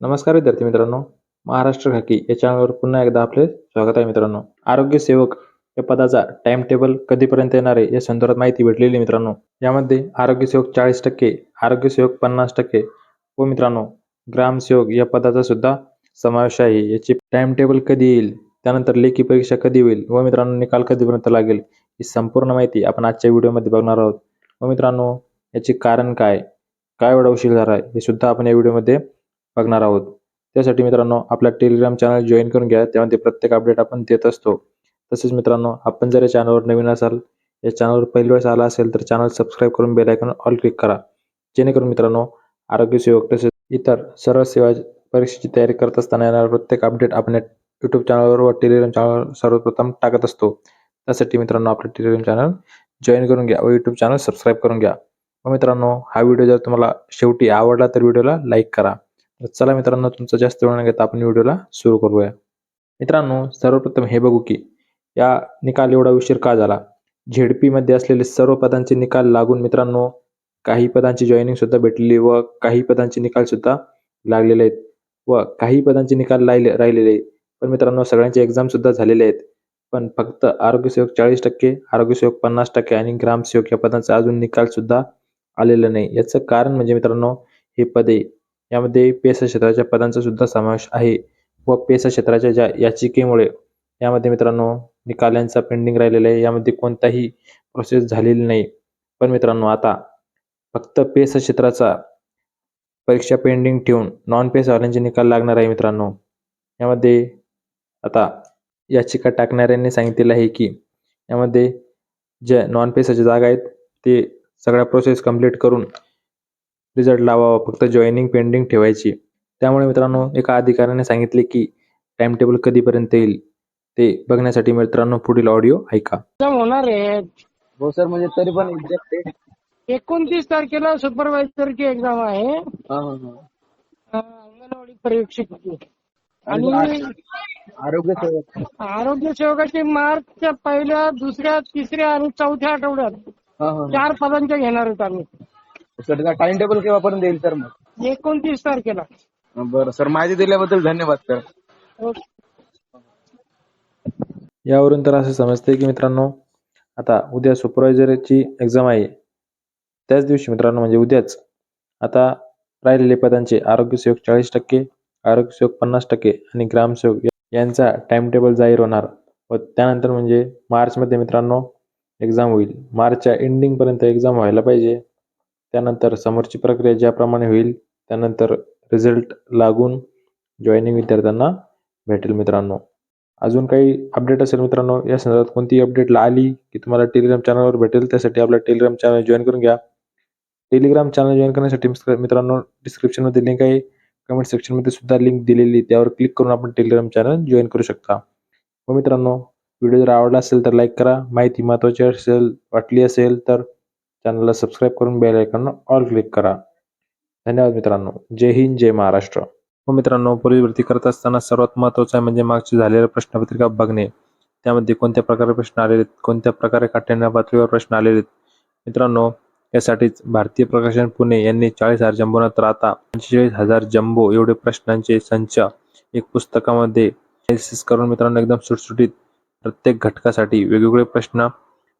नमस्कार विद्यार्थी मित्रांनो. महाराष्ट्र घाकी या चॅनलवर पुन्हा एकदा आपले स्वागत आहे मित्रांनो. आरोग्य सेवक या पदाचा टाइम टेबल कधीपर्यंत येणार आहे या संदर्भात माहिती भेटलेली मित्रांनो. यामध्ये आरोग्य सेवक चाळीस टक्के आरोग्य सेवक पन्नास टक्के व मित्रांनो ग्रामसेवक या पदाचा सुद्धा समावेश आहे. याची टाइम टेबल कधी येईल त्यानंतर लेखी परीक्षा कधी होईल व मित्रांनो निकाल कधीपर्यंत लागेल ही संपूर्ण माहिती आपण आजच्या व्हिडिओमध्ये बघणार आहोत. व मित्रांनो याचे कारण काय? काय एवढा उशीर झाला आहे हे सुद्धा आपण या व्हिडिओमध्ये बघणार आहोत. त्यासाठी मित्रांनो आपला टेलिग्राम चॅनल जॉईन करून घ्या. त्यामध्ये प्रत्येक अपडेट आपण देत असतो. तसेच मित्रांनो आपण जर या चॅनलवर नवीन असाल या चॅनलवर पहिली वेळेस आला असेल तर चॅनल सबस्क्राईब करून बेल ऑल क्लिक करा. जेणेकरून मित्रांनो आरोग्य सेवक तसेच इतर सर्व सेवा परीक्षेची तयारी करत असताना येणारा प्रत्येक अपडेट आपण यूट्यूब चॅनलवर व टेलिग्राम चॅनलवर सर्वप्रथम टाकत असतो. त्यासाठी मित्रांनो आपलं टेलिग्राम चॅनल जॉईन करून घ्या व यूट्यूब चॅनल सबस्क्राईब करून घ्या. व मित्रांनो हा व्हिडिओ जर तुम्हाला शेवटी आवडला तर व्हिडिओला लाईक करा. तर चला मित्रांनो तुमचा जास्त वेळ न घेता आपण व्हिडिओला सुरू करूया. मित्रांनो सर्वप्रथम हे बघू की या निकाल एवढा उशीर का झाला? झेडपीमध्ये असलेले सर्व पदांचे निकाल लागून मित्रांनो काही पदांची जॉईनिंग सुद्धा भेटलेली व काही पदांचे निकाल सुद्धा लागलेले आहेत व काही पदांचे निकाल राहिले राहिलेले आहेत. पण मित्रांनो सगळ्यांचे एक्झाम सुद्धा झालेले आहेत. पण फक्त आरोग्यसेवक चाळीस टक्के आरोग्यसेवक पन्नास टक्के आणि ग्रामसेवक या पदांचा अजून निकाल सुद्धा आलेला नाही. याचं कारण म्हणजे मित्रांनो हे पदे यामध्ये पेसा क्षेत्राच्या पदांचा सुद्धा समावेश आहे व पेसा क्षेत्राच्या ज्या याचिकेमुळे यामध्ये मित्रांनो निकालांचा पेंडिंग राहिलेला आहे. यामध्ये कोणताही प्रोसेस झालेली नाही. पण मित्रांनो आता फक्त पेसा क्षेत्राचा परीक्षा पेंडिंग ठेवून नॉन पेसवाल्यांचे निकाल लागणार आहे मित्रांनो. यामध्ये आता याचिका टाकणाऱ्यांनी सांगितलेलं आहे की यामध्ये ज्या नॉन पेसाच्या जागा आहेत ते सगळ्या प्रोसेस कंप्लीट करून रिझल्ट लावावा फक्त जॉईनिंग पेंडिंग ठेवायची. त्यामुळे मित्रांनो एका अधिकाऱ्याने सांगितले की टाइम टेबल कधीपर्यंत येईल ते बघण्यासाठी मित्रांनो पुढील ऑडिओ ऐका. एक्झाम होणार आहे. हो सर म्हणजे तरी पण एक्झॅक्ट एकोणतीस तारखेला सुपरवायझरची एक्झाम आहे. हा हा हा. अं, अंगणवाडी परीक्षेची आणि आरोग्य सेवक. आरोग्य सेवकाची मार्चच्या पहिल्या दुसऱ्या तिसऱ्या आणि चौथ्या आठवड्यात हा हा चार पदांच्या घेणार आहोत आम्ही. सर टाइम टेबल केव्हापर्यंत येईल सर मग? एकोणतीस तारखेला. बरं सर माहिती दिल्याबद्दल धन्यवाद सर. ओके. यावरून तर असं समजते की मित्रांनो आता उद्या सुपरवायझरची एक्झाम आहे. त्याच दिवशी मित्रांनो म्हणजे उद्याच. आता राहिलेले पदांचे आरोग्यसेवक चाळीस टक्के आरोग्यसेवक पन्नास टक्के आणि ग्रामसेवक यांचा टाइम टेबल जाहीर होणार. व त्यानंतर म्हणजे मार्चमध्ये मित्रांनो एक्झाम होईल. मार्चच्या एंडिंगपर्यंत एक्झाम व्हायला पाहिजे. त्यानंतर समोरची प्रक्रिया ज्याप्रमाणे होईल त्यानंतर रिझल्ट लागून जॉईनिंग विद्यार्थ्यांना भेटेल मित्रांनो. अजून काही अपडेट असेल मित्रांनो या संदर्भात कोणतीही अपडेट आली की तुम्हाला टेलिग्राम चॅनलवर भेटेल त्यासाठी आपला टेलिग्राम चॅनल जॉईन करून घ्या. टेलिग्राम चॅनल जॉईन करण्यासाठी मित्रांनो डिस्क्रिप्शनमध्ये लिंक आहे. कमेंट सेक्शनमध्ये सुद्धा लिंक दिलेली त्यावर क्लिक करून आपण टेलिग्राम चॅनल जॉईन करू शकता. व मित्रांनो व्हिडिओ जर आवडला असेल तर लाईक करा. माहिती महत्त्वाची असेल वाटली असेल तर चॅनलला सबस्क्राईब करून बेल आयकॉन ऑल क्लिक करा. धन्यवाद मित्रांनो. जय हिंद जय महाराष्ट्र. हो मित्रांनो पोलीस भरती करत असताना सर्वात महत्त्वाचं आहे म्हणजे मागची झालेल्या प्रश्नपत्रिका बघणे. त्यामध्ये कोणत्या प्रकारे प्रश्न आलेले आहेत? कोणत्या प्रकारे काठ्याण्या पातळीवर प्रश्न आलेले आहेत? मित्रांनो यासाठीच भारतीय प्रकाशन पुणे यांनी चाळीस हजार जम्बो नंतर आता पंचेचाळीस हजार जम्बो एवढे प्रश्नांचे संच एक पुस्तकामध्ये करून मित्रांनो एकदम सुटसुटीत प्रत्येक घटकासाठी वेगवेगळे प्रश्न